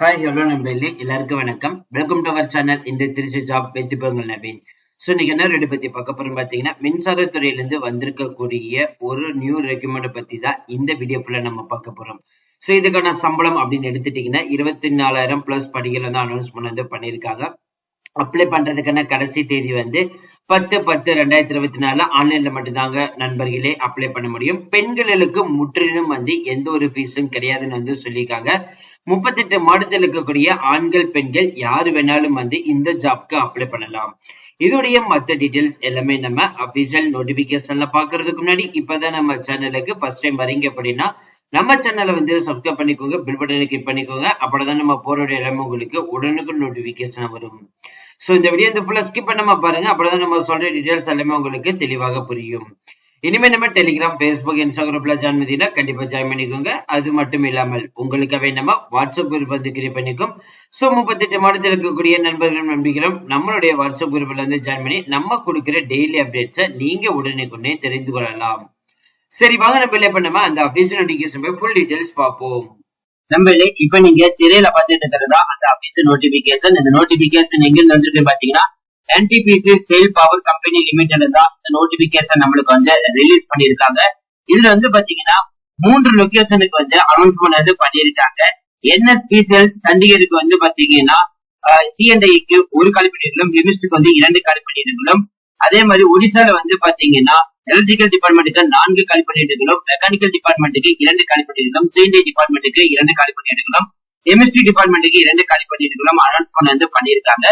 Hi hello நண்பர்களே. எல்லாருக்கும் வணக்கம். வெல்கம் டு அவர் சேனல் இந்த திருச்சி ஜாப் வெற்றி பெறுங்கள் நவீன். ஸோ இன்னைக்கு என்ன ரெடி பத்தி பார்க்க போறோம் பார்த்தீங்கன்னா மின்சாரத்துறையிலேருந்து வந்திருக்கக்கூடிய ஒரு நியூ ரெக்யூமெண்ட் பத்தி தான் இந்த வீடியோ ஃபுல்லாக நம்ம பார்க்க போறோம். ஸோ இதுக்கான சம்பளம் அப்படின்னு எடுத்துட்டீங்கன்னா இருபத்தி நாலாயிரம் பிளஸ் படிகள் வந்து அனௌன்ஸ்மெண்ட் வந்து பண்ணியிருக்காங்க. அப்ளை பண்றதுக்கான கடைசி தேதி வந்து பத்து பத்து ரெண்டாயிரத்தி இருபத்தி நாலுல ஆன்லைன்ல மட்டும்தாங்க நண்பர்களே அப்ளை பண்ண முடியும். பெண்களுக்கு முற்றிலும் வந்து எந்த ஒரு ஃபீஸும் கிடையாதுன்னு வந்து சொல்லியிருக்காங்க. முப்பத்தெட்டு மாவட்டத்தில் இருக்கக்கூடிய ஆண்கள் பெண்கள் யாரு வேணாலும் வந்து இந்த ஜாப்க்கு அப்ளை பண்ணலாம். இதோடைய மத்த டீடைல்ஸ் எல்லாமே நம்ம அபிஷியல் நோட்டிபிகேஷன்ல பாக்குறதுக்கு முன்னாடி இப்பதான் நம்ம சேனலுக்கு ஃபர்ஸ்ட் டைம் வரீங்க அப்படின்னா நம்ம சேனலை வந்து சப்ஸ்கிரைப் பண்ணிக்கோங்க பில் பட்டனை கிளிக் பண்ணிக்கோங்க. அப்படிதான் நம்ம போறோட இடம் உங்களுக்கு உடனுக்கு நோட்டிபிகேஷன் வரும். ஸோ இந்த வீடியோ இந்த ஃபுல்லா ஸ்கிப் பண்ணாம பாருங்க. அப்பதான் நம்ம சொல்ற டீடைல்ஸ் எல்லாமே உங்களுக்கு தெளிவாக புரியும். இனிமே நம்ம டெலிகிராம் ஃபேஸ்புக் இன்ஸ்டாகிராம்ல ஜாயின் பண்ணீங்கன்னா கண்டிப்பா ஜாயின் பண்ணிக்கோங்க. அது மட்டும் இல்லாமல் உங்களுக்காக நம்ம வாட்ஸ்அப் குரூப் வந்து கிரியேட் பண்ணிக்கும். ஸோ முப்பத்தெட்டு மாதத்தில் இருக்கக்கூடிய நண்பர்களும் நம்பிக்கிறோம் நம்மளுடைய வாட்ஸ்அப் குரூப்ல வந்து ஜாயின் பண்ணி நம்ம கொடுக்குற டெய்லி அப்டேட்ஸை நீங்க உடனே தெரிந்து கொள்ளலாம். சரி வாங்க நம்ம இல்லை பண்ணாம அந்த அபிஷியல் நோட்டிஃபிகேஷன் போய் ஃபுல் டீடைல்ஸ் பார்ப்போம். நம்மளே இப்ப நீங்க திரையில பாத்துட்டு இருக்கிறதா? அந்த அபிஷியல் நோட்டிபிகேஷன் இந்த நோட்டிபிகேஷன் எங்க இருந்து வந்திருக்கு பாத்தீங்கன்னா என்டிபிசி சேல் பவர் கம்பெனி லிமிடெட்ல தான் இந்த நோட்டிபிகேஷன் நம்மளுக்கு வந்து ரிலீஸ் பண்ணிருக்காங்க இதுல வந்து பாத்தீங்கன்னா மூன்று லொகேஷனுக்கு வந்து அனௌன்ஸ்மெண்ட் வந்து பண்ணிருக்காங்க என்எஸ்பிசிஎல் சண்டிகருக்கு வந்து பாத்தீங்கன்னா சிஎன்ஐக்கு ஒரு காலிப்பணிகளும் லிமிஸ்டுக்கு வந்து இரண்டு காலிப்பணிகளும் அதே மாதிரி ஒடிசால வந்து பாத்தீங்கன்னா எலக்ட்ரிக்கல் டிபார்ட்மெண்ட்டுக்கு நான்கு கழிப்பணியிடங்களும் மெக்கானிக்கல் டிபார்ட்மெண்ட்டுக்கு இரண்டு கழிப்பணியிடங்களும் சிஎன்டி டிபார்ட்மெண்ட்டுக்கு இரண்டு கழிப்பணியிடங்களும் கெமிஸ்ட்ரி டிபார்ட்மெண்ட்டுக்கு இரண்டு கழிப்பணியிடங்களும் அனௌன்ஸ் பண்ண வந்து பண்ணிருக்காங்க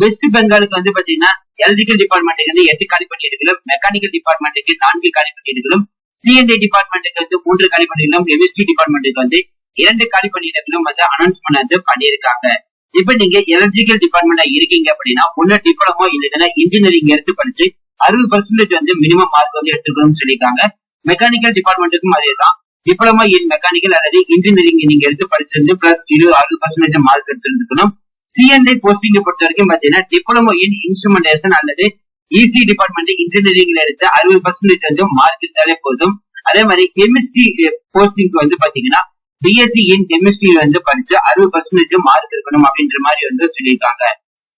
வெஸ்ட் பெங்காலுக்கு வந்து பாத்தீங்கன்னா எலக்ட்ரிக்கல் டிபார்ட்மெண்ட்டுக்கு வந்து எட்டு கழிப்பணியிடங்களும் மெக்கானிக்கல் டிபார்ட்மெண்ட்டுக்கு நான்கு கழிப்பணியிடங்களும் சிஎன்டி டிபார்ட்மெண்ட்டுக்கு வந்து மூன்று கழிப்பணியிடங்களும் கெமிஸ்ட்ரி டிபார்ட்மெண்ட்டுக்கு வந்து இரண்டு கழிப்பணியிடங்களும் வந்து அனௌன்ஸ்மெண்ட் வந்து பண்ணியிருக்காங்க. இப்ப நீங்க எலக்ட்ரிக்கல் டிபார்ட்மெண்ட்ல இருக்கீங்க அப்படின்னா ஒன்னு டிப்ளமோ இல்லைன்னா இன்ஜினியரிங் எடுத்து படிச்சு அறுபது பர்சன்டேஜ் வந்து மினிமம் மார்க் வந்து எடுத்துக்கணும்னு சொல்லியிருக்காங்க. மெக்கானிக்கல் டிபார்ட்மெண்ட்டுக்கும் அதே தான் டிப்ளமோ இன் மெக்கானிக்கல் அல்லது இன்ஜினியரிங் நீங்க எடுத்து படிச்சிருந்து பிளஸ் இருபது அறுபது பர்சன்டேஜ் மார்க் எடுத்துருந்துக்கணும். சிஎன்ஐ போஸ்டிங் பொறுத்த வரைக்கும் பாத்தீங்கன்னா டிப்ளமோ இன் இன்ஸ்ட்ருமெண்டேஷன் அல்லது இசி டிபார்ட்மெண்ட் இன்ஜினியரிங்ல எடுத்து அறுபது பர்சன்டேஜ் வந்து மார்க் இருந்தாலே போதும். அதே மாதிரி கெமிஸ்ட்ரி போஸ்டிங்க்கு eh, வந்து பாத்தீங்கன்னா பிஎஸ்சி இன் கெமிஸ்ட்ரி வந்து படிச்சு அறுபது பர்சன்டேஜ் மார்க் இருக்கணும் அப்படின்ற மாதிரி வந்து சொல்லியிருக்காங்க.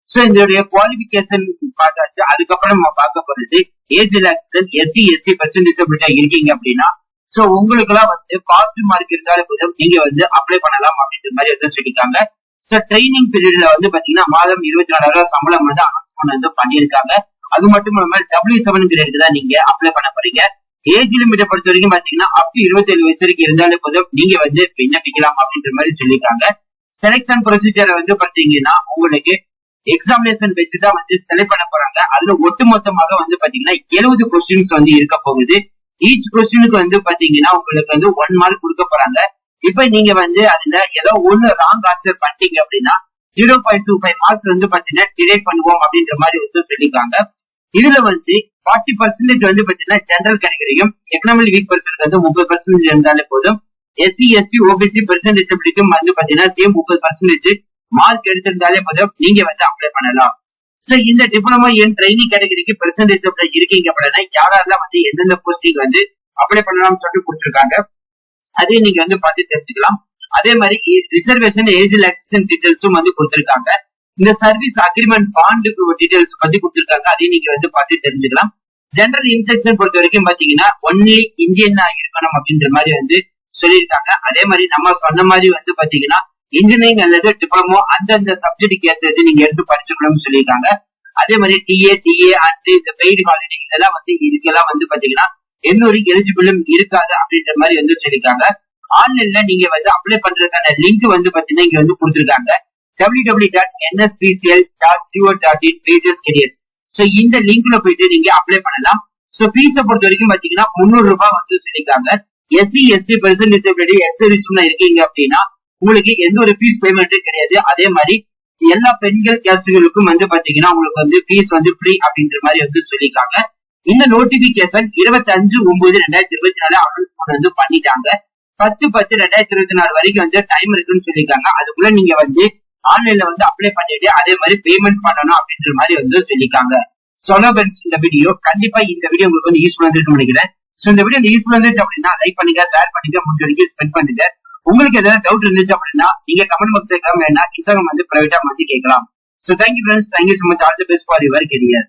சோ இதோடைய குவாலிபிகேஷன் பார்த்தாச்சு. அதுக்கப்புறம் நம்ம பார்க்க போறது age relaxation SC ST percent டிசபிலிட்டா இருக்கீங்க அப்படின்னா சோ உங்களுக்கு எல்லாம் வந்து பாசிட்டிவ் மார்க் இருந்தாலும் போதும். நீங்க வந்து அப்ளை பண்ணலாம் அப்படின்ற மாதிரி வந்து சொல்லியிருக்காங்க. சோ ட்ரைனிங் பீரியட்ல வந்து பாத்தீங்கன்னா மாதம் இருபத்தி நாலாயிரம் சம்பளம் வந்து அனௌன்ஸ்மெண்ட் வந்து பண்ணியிருக்காங்க. அது மட்டும் இல்லாம டபிள்யூ செவன் பீரியட் தான் நீங்க அப்ளை பண்ண போறீங்க. ஏஜ் லிமிட்டை பொறுத்த வரைக்கும் பாத்தீங்கன்னா அப் இருபத்தி ஏழு வயசு வரைக்கும் இருந்தாலே போதும். நீங்க வந்து விண்ணப்பிக்கலாம் அப்படின்ற மாதிரி சொல்லியிருக்காங்க. செலெக்ஷன் ப்ரொசீஜரை வந்து பாத்தீங்கன்னா உங்களுக்கு எக்ஸாமினேஷன் வச்சுதான் வந்து செலக்ட் பண்ண போறாங்க. அதுல ஒட்டுமொத்தமாக வந்து பாத்தீங்கன்னா எழுபது கொஸ்டின்ஸ் வந்து இருக்க போகுது. ஈச் கொஸ்டினுக்கு வந்து பாத்தீங்கன்னா உங்களுக்கு வந்து ஒன் மார்க் கொடுக்க போறாங்க. இப்ப நீங்க வந்து அதுல ஏதோ ஒண்ணு ராங் ஆன்சர் பண்ணிட்டீங்க அப்படின்னா zero point two five marks வந்து பாத்தீங்கன்னா டிலேட் பண்ணுவோம் அப்படின்ற மாதிரி வந்து சொல்லியிருக்காங்க. இதுல வந்து ஃபார்ட்டி பர்சன்டேஜ் வந்து பாத்தீங்கன்னா ஜெனரல் கேட்டகரியும் எக்கனாமிக் வீக் பர்சன்ட் வந்து முப்பது பர்சன்டேஜ் இருந்தாலே போதும். எஸ்சி எஸ்டி ஓபிசி பெர்சன்டேஜ் டிசபிலிட்டிக்கும் வந்து பாத்தீங்கன்னா சேம் முப்பது பர்சன்டேஜ் மார்க் எடுத்திருந்தாலே போதும். நீங்க வந்து அப்ளை பண்ணலாம். சோ இந்த டிப்ளமோ என் ட்ரைனிங் கேட்டகரிக்கு பெர்சன்டேஜ் இருக்கீங்க அப்படின்னா யாரெல்லாம் வந்து எந்தெந்த போஸ்டிங் வந்து அப்ளை பண்ணலாம்னு சொல்லிட்டு கொடுத்துருக்காங்க அதையும் நீங்க வந்து பார்த்து தெரிஞ்சுக்கலாம். அதே மாதிரி ரிசர்வேஷன் ஏஜ் ரிலாக்ஸேஷன் டீடைல்ஸும் வந்து கொடுத்திருக்காங்க. இந்த சர்வீஸ் அக்ரிமெண்ட் பாண்டு டீடைல்ஸ் பத்தி கொடுத்திருக்காங்க. அதையும் நீங்க வந்து பார்த்து தெரிஞ்சுக்கலாம். ஜெனரல் இன்ஸ்ட்ரக்ஷன் பொறுத்த வரைக்கும் பாத்தீங்கன்னா ஒன்லி இந்தியனா இருக்கணும் அப்படின்ற மாதிரி வந்து சொல்லியிருக்காங்க. அதே மாதிரி நம்ம சொன்ன மாதிரி வந்து பாத்தீங்கன்னா இன்ஜினியரிங் அல்லது டிப்ளமோ அந்தந்த சப்ஜெக்டுக்கு ஏற்றது நீங்க எடுத்து படிச்சுக்கணும்னு சொல்லியிருக்காங்க. அதே மாதிரி டிஏ டிஏ அண்ட் இந்த பெய்டு ஹாலிடே இதெல்லாம் வந்து இதுக்கெல்லாம் வந்து பாத்தீங்கன்னா எந்த ஒரு எலிஜிபிளும் இருக்காது அப்படின்ற மாதிரி வந்து சொல்லியிருக்காங்க. ஆன்லைன்ல நீங்க வந்து அப்ளை பண்றதுக்கான லிங்க் வந்து பாத்தீங்கன்னா இங்க வந்து கொடுத்துருக்காங்க. www.nspcl.co.in W dot NSPCL pages careers so இந்த லிங்க்ல போயிட்டு நீங்க அப்ளை பண்ணலாம். சோ ஃபீஸை பொறுத்த வரைக்கும் பாத்தீங்கன்னா முந்நூறு ரூபாய் வந்து சொல்லியிருக்காங்க எஸ்சி எஸ்டி பெர்சன் டிசபிலிட்டி எக்ஸர்வீஸ்ல இருக்கீங்க அப்படின்னா உங்களுக்கு எந்த ஒரு ஃபீஸ் பேமெண்ட்டும் கிடையாது. அதே மாதிரி எல்லா பெண்கள் கேஸ்டுகளுக்கும் வந்து பாத்தீங்கன்னா உங்களுக்கு வந்து ஃபீஸ் வந்து ஃப்ரீ அப்படின்ற மாதிரி வந்து சொல்லியிருக்காங்க. இந்த நோட்டிபிகேஷன் இருபத்தி அஞ்சு ஒன்பது ரெண்டாயிரத்தி இருபத்தி நாலு அனௌன்ஸ்மெண்ட் வந்து பண்ணிட்டாங்க. பத்து பத்து ரெண்டாயிரத்தி இருபத்தி நாலு வரைக்கும் வந்து டைம் இருக்குன்னு சொல்லியிருக்காங்க. அதுக்குள்ள நீங்க வந்து ஆன்லைன்ல வந்து அப்ளை பண்ணிட்டு அதே மாதிரி பேமெண்ட் பண்ணணும் அப்படின்ற மாதிரி வந்து சொல்லியிருக்காங்க. சொலோபென்ஸ் இந்த வீடியோ கண்டிப்பா இந்த வீடியோ உங்களுக்கு வந்து யூஸ்ஃபுல்லா இருக்கு நினைக்கிறேன். சோ இந்த வீடியோ யூஸ்ஃபுல்லா இருந்துச்சு அப்படின்னா லைக் பண்ணுங்க ஷேர் பண்ணுங்க முடிஞ்ச வரைக்கும் ஸ்பெண்ட் பண்ணுங்க. உங்களுக்கு ஏதாவது டவுட் இருந்துச்சு அப்படின்னா நீங்க கமெண்ட் பாக்ஸ் கேட்காம இன்ஸ்டாகிராம் வந்து பிரைவேட்டா மாத்தி கேட்கலாம். So thank you friends thank you so much all the best for your career